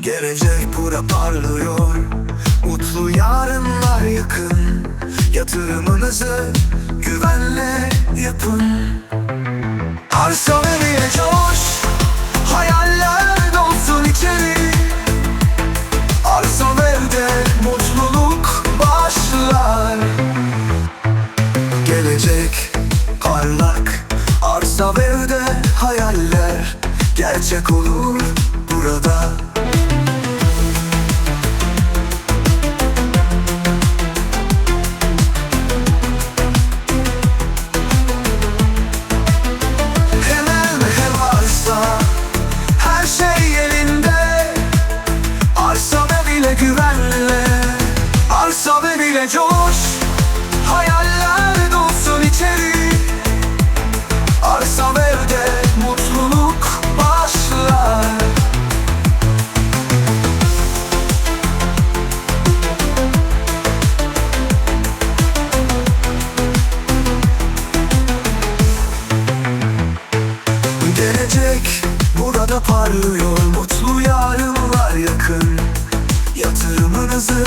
Gelecek bura parlıyor. Mutlu yarınlar yakın. Yatırımınızı güvenle yapın. Arsa veriye coş. Hayaller dolsun içeri. Arsa evde mutluluk başlar. Gelecek parlak. Arsa evde hayaller Gerçek olur burada Bile coş. Hayaller dolsun içeri. Arsa evde mutluluk başlar. Gelecek burada parlıyor. Mutlu yarınlar yakın. Yatırımınızı